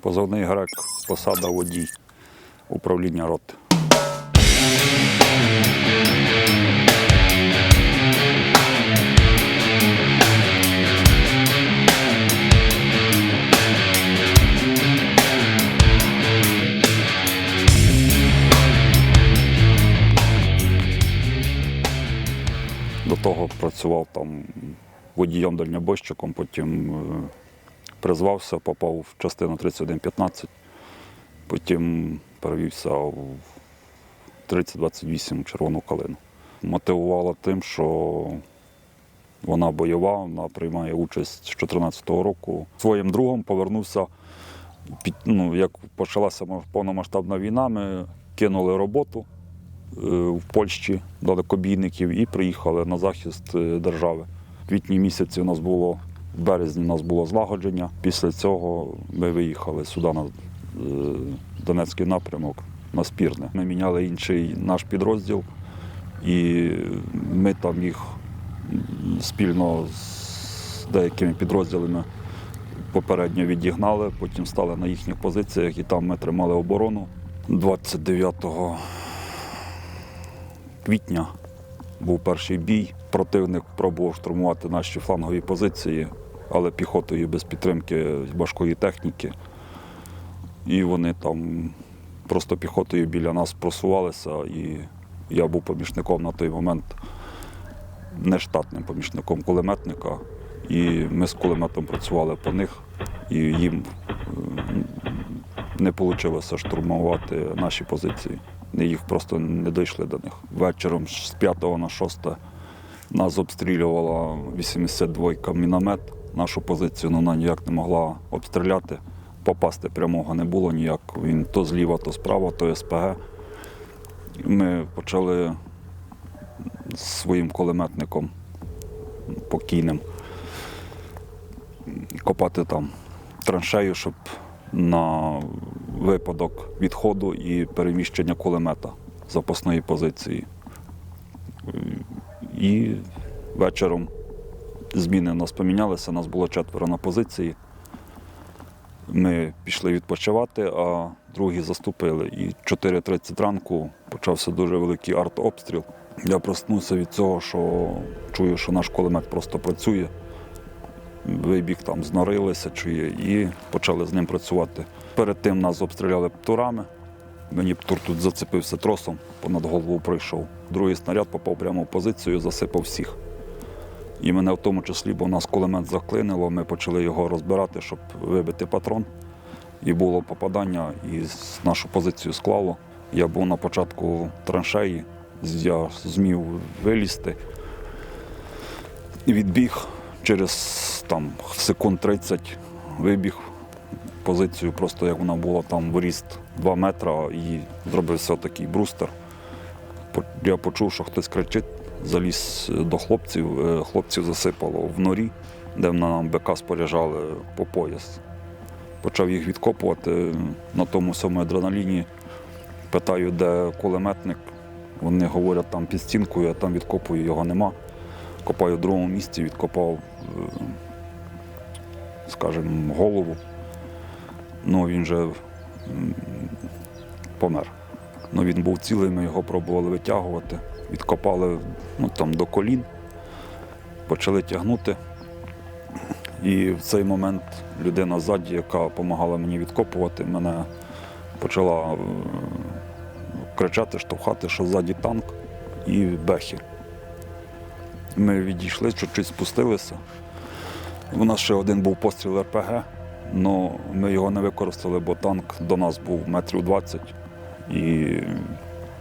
Позовний грек, посада водій, управління роти. До того працював там водієм дальнобойщиком, потім е, призвався, попав в частину 3115, потім перевівся в 3028 червону калину. Мотивувала тим, що вона бойова, вона приймає участь з 2014 року. Своїм другом повернувся, під, ну, як почалася повномасштабна війна, ми кинули роботу е, в Польщі далекобійників і приїхали на захист е, держави. В квітні місяці у нас було, березні у нас було злагодження. Після цього ми виїхали сюди на е, Донецький напрямок на Спірне. Ми міняли інший наш підрозділ, і ми там їх спільно з деякими підрозділами попередньо відігнали, потім стали на їхніх позиціях і там ми тримали оборону. 29 квітня був перший бій. Противник пробував штурмувати наші флангові позиції, але піхотою без підтримки важкої техніки. І вони там просто піхотою біля нас просувалися, і я був помічником на той момент нештатним помічником кулеметника. І ми з кулеметом працювали по них, і їм е, не вийшло штурмувати наші позиції. Їх просто не дійшли до них. Вечором з 5 на 6 нас обстрілювала 82-ка міномет. Нашу позицію ну, вона ніяк не могла обстріляти. Попасти прямого не було ніяк. Він то зліва, то справа, то СПГ. Ми почали своїм кулеметником покійним копати там траншею, щоб на випадок відходу і переміщення кулемета запасної позиції. І вечором зміни у нас помінялися, нас було четверо на позиції. Ми пішли відпочивати, а другі заступили. І 4.30 ранку почався дуже великий артобстріл. Я проснувся від цього, що чую, що наш кулемет просто працює. Вибіг там, знорилися, чує, і почали з ним працювати. Перед тим нас обстріляли птурами. Мені птур тут зацепився тросом, понад голову пройшов. Другий снаряд попав прямо в позицію, засипав всіх. І мене в тому числі, бо в нас кулемет заклинило, ми почали його розбирати, щоб вибити патрон. І було попадання, і нашу позицію склало. Я був на початку траншеї, я змів вилізти. Відбіг через там, секунд 30 вибіг позицію, просто як вона була там в ріст 2 метра, і зробився такий брустер. Я почув, що хтось кричить, заліз до хлопців. Е, Хлопців засипало в норі, де нам БК споряджали по пояс. Почав їх відкопувати на тому самому адреналіні. Питаю, де кулеметник. Вони говорять там під стінкою, я там відкопую, його нема. Копаю в другому місці, відкопав, е, скажімо, голову. Ну, він же помер. Ну, він був цілий, ми його пробували витягувати. Відкопали ну, там, до колін, почали тягнути. І в цей момент людина ззаді, яка допомагала мені відкопувати, мене почала е, кричати, штовхати, що ззаді танк і бехи. Ми відійшли, чуть-чуть спустилися. У нас ще один був постріл РПГ, але ми його не використали, бо танк до нас був метрів 20. І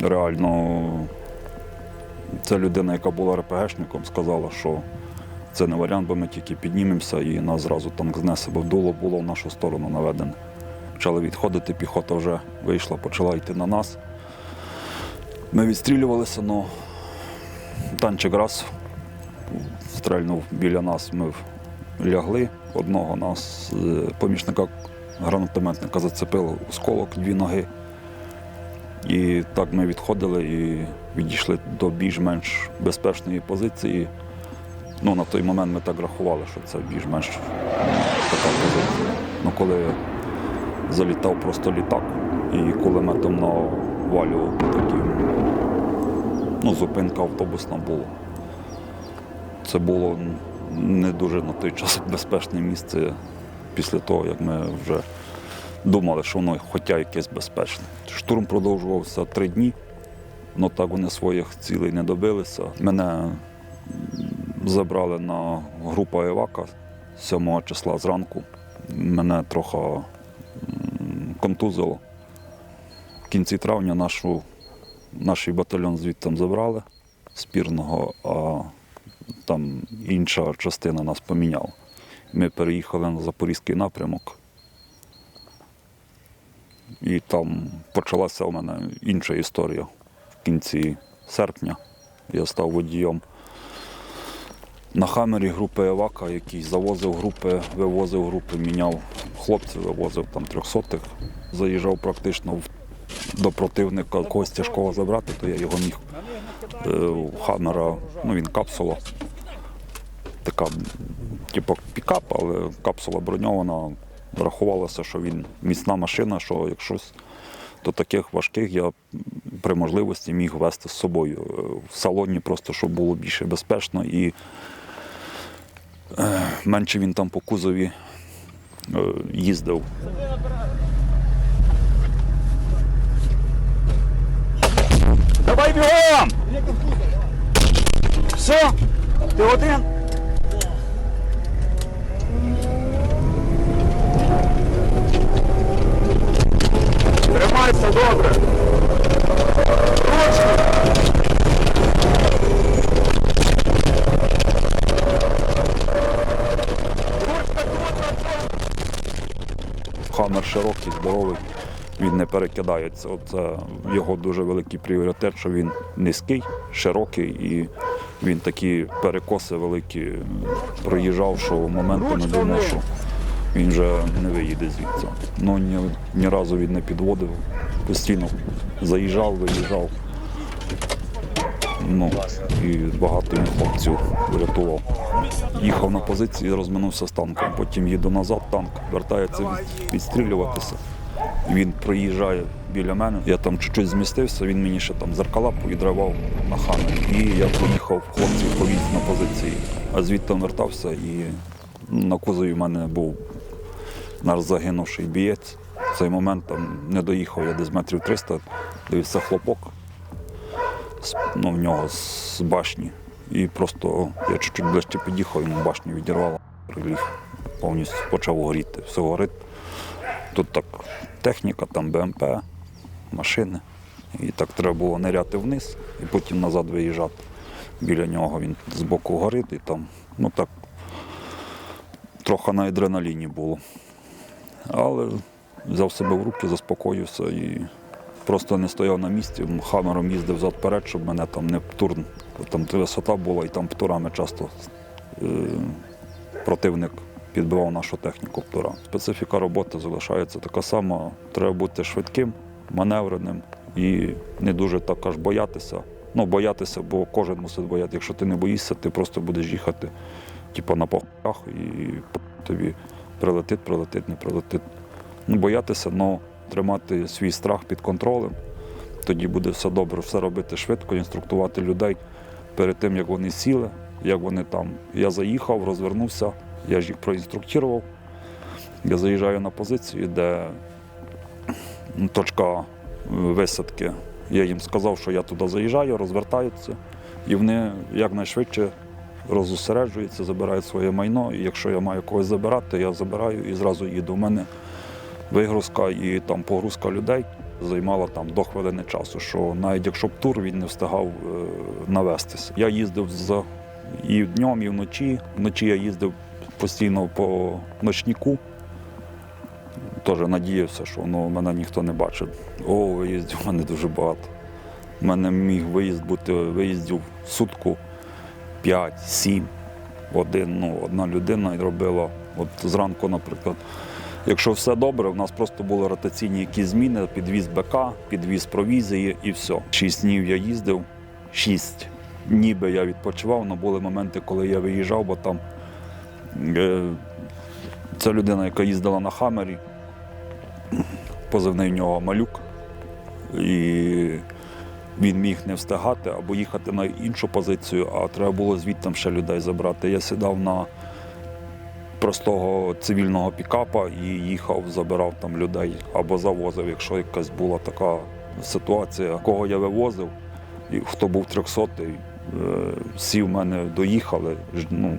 реально ця людина, яка була РПГшником, сказала, що це не варіант, бо ми тільки піднімемося і нас зразу танк знесе, бо дуло було в нашу сторону наведене. Почали відходити, піхота вже вийшла, почала йти на нас. Ми відстрілювалися, але танчик раз стрельнув біля нас, ми лягли. Одного нас, е, помічника гранатометника, зацепило осколок дві ноги. І так ми відходили і відійшли до більш-менш безпечної позиції. Ну, на той момент ми так рахували, що це більш-менш така позиція. Ну, коли залітав просто літак і кулеметом навалював таким. Ну, зупинка автобусна була. Це було не дуже на той час безпечне місце після того, як ми вже думали, що воно хоча якесь безпечне. Штурм продовжувався три дні, але так вони своїх цілей не добилися. Мене забрали на групу Евака 7 числа зранку. Мене трохи контузило. В кінці травня нашу, наш батальйон звідти забрали спірного, а там інша частина нас поміняла. Ми переїхали на Запорізький напрямок. І там почалася у мене інша історія. В кінці серпня я став водієм на хамері групи Евака, який завозив групи, вивозив групи, міняв хлопців, вивозив там трьохсотих. Заїжджав практично до противника когось тяжкого забрати, то я його міг е, хамера, ну він капсула. Така, типу, пікап, але капсула броньована. Рахувалося, що він міцна машина, що якщо до таких важких я при можливості міг вести з собою Е, в салоні, просто щоб було більше безпечно і е, менше він там по кузові е, їздив. Давай бігом! Все? Ти один? Тримайся добре. Ручки. Хаммер широкий, здоровий, він не перекидається. Це його дуже великий пріоритет, що він низький, широкий і він такі перекоси великі проїжджав, що моментами думав, що він вже не виїде звідси. Ну ні, ні разу він не підводив, постійно заїжджав, виїжджав. Ну, і багато він хлопців врятував. Їхав на позиції, розминувся з танком. Потім їду назад, танк вертається від- відстрілюватися. Він проїжджає біля мене. Я там чуть-чуть змістився, він мені ще там зеркала повідривав на хамері. І я поїхав хлопців повіз на позиції. А звідти вертався і на кузові в мене був наш загинувший бієць. Цей момент там не доїхав я десь метрів 300, дивився хлопок ну, в нього з башні. І просто я чуть-чуть ближче під'їхав, йому башню відірвало, приліг, повністю почав горіти. Все горить. Тут так техніка, там БМП, машини. І так треба було ниряти вниз і потім назад виїжджати. Біля нього він збоку горить і там, ну так, трохи на адреналіні було. Але взяв себе в руки, заспокоївся і просто не стояв на місці, хамером їздив зад-перед, щоб мене там не птур, там висота була, і там птурами часто е, противник підбивав нашу техніку птура. Специфіка роботи залишається така сама. Треба бути швидким, маневреним і не дуже так аж боятися. Ну, боятися, бо кожен мусить боятися. Якщо ти не боїшся, ти просто будеш їхати типу, на похах і тобі прилетить, прилетить, не прилетить. Ну, боятися, але тримати свій страх під контролем. Тоді буде все добре, все робити швидко, інструктувати людей перед тим, як вони сіли, як вони там. Я заїхав, розвернувся, я ж їх проінструктував. Я заїжджаю на позицію, де точка е, висадки. Я їм сказав, що я туди заїжджаю, розвертаються, і вони якнайшвидше розосереджуються, забирають своє майно. І якщо я маю когось забирати, я забираю і зразу їду. У мене вигрузка і там погрузка людей займала там до хвилини часу, що навіть якщо б тур він не встигав е, навестися. Я їздив за і днем, і вночі. Вночі я їздив постійно по ночнику. Теж надіявся, що ну, мене ніхто не бачить. О, виїздів мене дуже багато. У мене міг виїзд бути виїздів сутку 5, 7. Один, ну, одна людина робила. От зранку, наприклад, якщо все добре, у нас просто були ротаційні якісь зміни, підвіз БК, підвіз провізії і все. Шість днів я їздив, шість ніби я відпочивав, але були моменти, коли я виїжджав, бо там е, це людина, яка їздила на Хаммері. позивний в нього малюк. І він міг не встигати або їхати на іншу позицію, а треба було звідти ще людей забрати. Я сідав на простого цивільного пікапа і їхав, забирав там людей або завозив, якщо якась була така ситуація, кого я вивозив, і хто був 300-й, е, всі в мене доїхали, ну,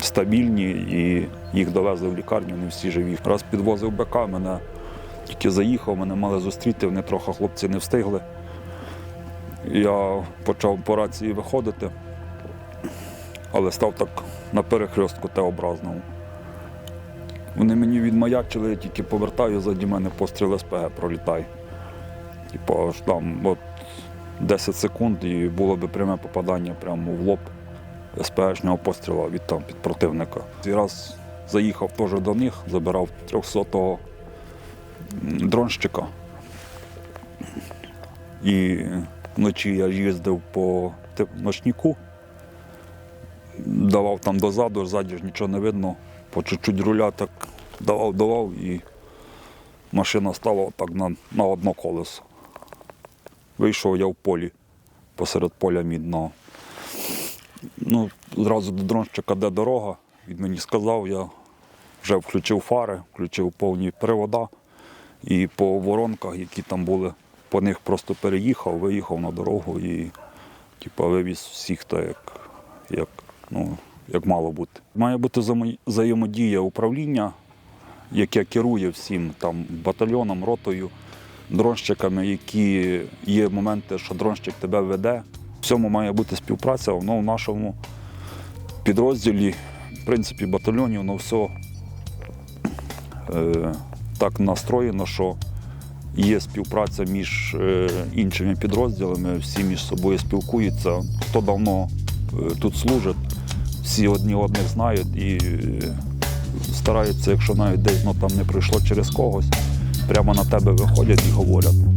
стабільні, і їх довезли в лікарню, не всі живі. Раз підвозив БК, мене тільки заїхав, мене мали зустріти, вони трохи хлопці не встигли. Я почав по рації виходити, але став так на перехрестку Т-образному. Вони мені відмаячили, я тільки повертаю, заді мене постріл СПГ пролітає. Типу, аж там от 10 секунд і було б пряме попадання прямо в лоб СПГшнього постріла від, там, від противника. І раз заїхав теж до них, забирав 300-го дронщика. І вночі я їздив по ночнику, давав там дозаду, ззаді ж нічого не видно, по чуть-чуть руля так давав, давав і машина стала отак на, на одно колесо. Вийшов я в полі, посеред поля мідного. Ну, зразу до дронщика, де дорога, він мені сказав, я вже включив фари, включив повні привода і по воронках, які там були, по них просто переїхав, виїхав на дорогу і типу, вивіз всіх так, як, як, ну, як мало бути. Має бути взаємодія управління, яке керує всім там батальйоном, ротою, дронщиками, які є моменти, що дронщик тебе веде. В цьому має бути співпраця. Воно в нашому підрозділі, в принципі, батальйоні, воно все е, так настроєно, що є співпраця між е, іншими підрозділами, всі між собою спілкуються. Хто давно е, тут служить, всі одні одних знають і е, стараються, якщо навіть десь ну, там не прийшло через когось, прямо на тебе виходять і говорять.